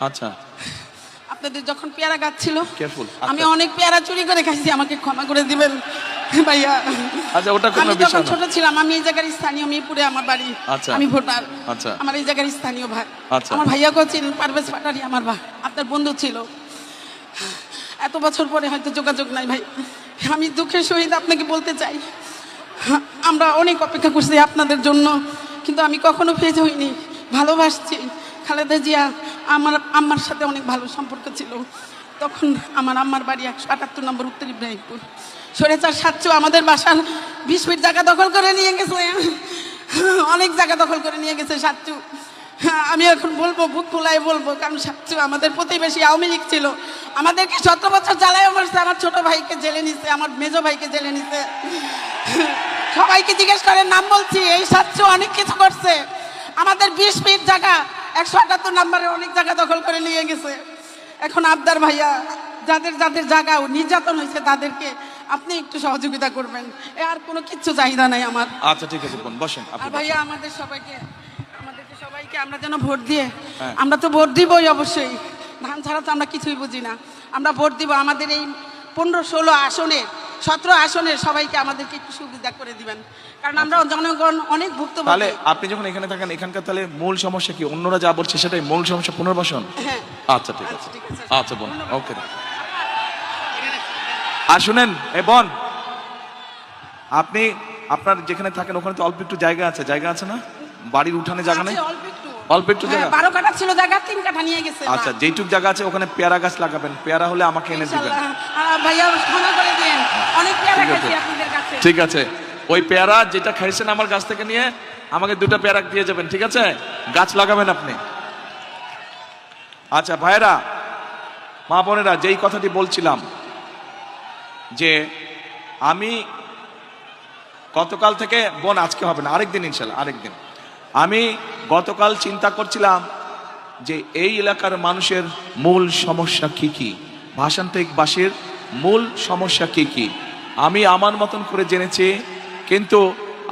আচ্ছা আপনাদের যখন পেয়ারা গাছ ছিল আমি আচ্ছা। অনেক পেয়ারা চুরি করে খাইছি আমাকে ক্ষমা করে দিবেন ভাইয়া আচ্ছা, ওটা কোনো আমি বিষয় যখন। ছোট ছিলাম আমি এই জায়গার স্থানীয় মিরপুরে আমার বাড়ি আচ্ছা। আমি ভোটার আচ্ছা। আমার এই জায়গার স্থানীয় ভাই আচ্ছা। আমার ভাইয়াকেও চিনেন পারভেজ পাটারি আমার ভাই আপনার বন্ধু ছিল এত বছর পরে হয়তো যোগাযোগ নাই ভাই আমি দুঃখের সহিত আপনাকে বলতে চাই আমরা অনেক অপেক্ষা করছি আপনাদের জন্য কিন্তু আমি কখনো ফেজ হইনি ভালোবাসছি খালেদা জিয়া আমার আম্মার সাথে অনেক ভালো সম্পর্ক ছিল। তখন আমার আম্মার বাড়ি একশো আটাত্তর নম্বর উত্তর ইব্রাহিমপুর সরেচার সাতচু আমাদের বাসার বিশ ফিট জায়গা দখল করে নিয়ে গেছে। অনেক জায়গা দখল করে নিয়ে গেছে সাতচু আমি এখন বলব বুক ফুলাই বলব, কারণ সাতচু আমাদের প্রতিবেশী আওয়ামী লীগ ছিল। আমাদেরকে সতেরো বছর জ্বালায় মারছে, আমার ছোট ভাইকে জেলে নিছে, আমার মেজো ভাইকে জেলে নিছে। সবাইকে জিজ্ঞেস করে নাম বলছি, এই সাতচু অনেক কিছু করছে। আমাদের বিশ ফিট জায়গা একশো আটাত্তর নম্বরে অনেক জায়গা দখল করে নিয়ে গেছে। এখন আবদার ভাইয়া যাদের যাদের জায়গা নির্যাতন হয়েছে তাদেরকে আপনি একটু সহযোগিতা করবেন। এ আর কোনো কিচ্ছু চাহিদা নাই আমার। আচ্ছা ঠিক আছে বোন বসেন আর ভাইয়া আমাদের সবাইকে আমাদেরকে সবাইকে আমরা যেন ভোট দিয়ে হ্যাঁ। আমরা তো ভোট দিবই অবশ্যই। ধান ছাড়া তো আমরা কিছুই বুঝি না। আমরা ভোট দিব আমাদের এই পনেরো ষোলো আসনে সতেরো আসনের সবাইকে আমাদেরকে একটু সুবিধা করে দিবেন। কারণ আমরা জনগণ অনেক ভুক্ত তাহলে আপনি যখন এখানে থাকেন এখানকার তাহলে মূল সমস্যা কি? অন্যরা যা বলছে সেটাই মূল সমস্যা পুনর্বাসন? হ্যাঁ। আচ্ছা ঠিক আছে। আচ্ছা, আচ্ছা বোন। ওকে। আর শুনেন এ বোন আপনি আপনার যেখানে থাকেন ওখানে তো অল্প একটু জায়গা আছে। জায়গা আছে না? বাড়ির উঠানে জায়গা নেই? অল্প একটু। হ্যাঁ, জায়গা? বারো কাঠা ছিল জায়গা তিন কাঠা নিয়ে গেছে আচ্ছা যেইটুক জায়গা আছে ওখানে পেয়ারা গাছ লাগাবেন। পেয়ারা হলে আমাকে এনে দিবেন। ভাইয়া ক্ষমা করে দিন ঠিক আছে। ওই পেয়ারা যেটা খাইছেন আমার গাছ থেকে নিয়ে আমাকে দুটো পেয়ারা দিয়ে যাবেন ঠিক আছে? গাছ লাগাবেন আপনি। আচ্ছা ভাইরা মা বোনেরা যেই কথাটি বলছিলাম যে আমি গতকাল থেকে বোন আজকে হবে না আরেকদিন ইনশাল্লাহ আরেকদিন। আমি গতকাল চিন্তা করছিলাম যে এই এলাকার মানুষের মূল সমস্যা কি কি? ভাষান্তিকবাসীর মূল সমস্যা কি কি? আমি আমার মতন করে জেনেছি, কিন্তু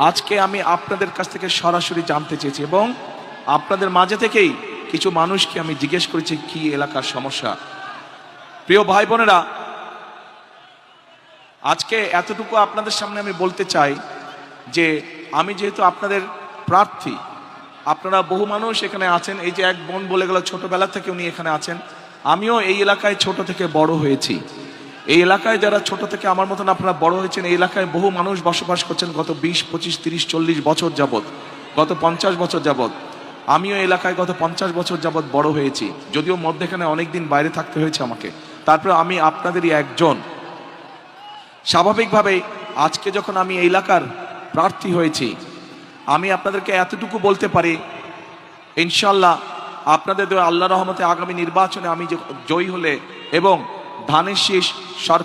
আজকে আমি আপনাদের কাছ থেকে সরাসরি জানতে চেয়েছি এবং আপনাদের মাঝে থেকেই কিছু মানুষকে আমি জিজ্ঞেস করেছি, কি এলাকার সমস্যা? প্রিয় ভাই বোনেরা, আজকে এতটুকু আপনাদের সামনে আমি বলতে চাই যে আমি যেহেতু আপনাদের প্রার্থী, আপনারা বহু মানুষ এখানে আছেন, এই যে এক বোন বলে গেল ছোটবেলা থেকে উনি এখানে আছেন, আমিও এই এলাকায় ছোট থেকে বড় হয়েছি। এই এলাকায় যারা ছোট থেকে আমার মতন আপনারা বড় হয়েছেন, এই এলাকায় বহু মানুষ বসবাস করছেন গত বিশ, পঁচিশ, তিরিশ, চল্লিশ বছর যাবৎ, গত পঞ্চাশ বছর যাবৎ। আমিও এলাকায় গত পঞ্চাশ বছর যাবত বড় হয়েছি। যদিও মধ্যেখানে অনেক দিন বাইরে থাকতে হয়েছে আমাকে। তারপরে আমি আপনাদেরই একজন। স্বাভাবিকভাবে আজকে যখন আমি এই এলাকার প্রার্থী হয়েছি, আমি আপনাদেরকে এতটুকু বলতে পারি ইনশাল্লাহ আপনাদের আল্লাহ রহমতে আগামী নির্বাচনে আমি জয়ী হলে এবং ধানের শেষ সরকার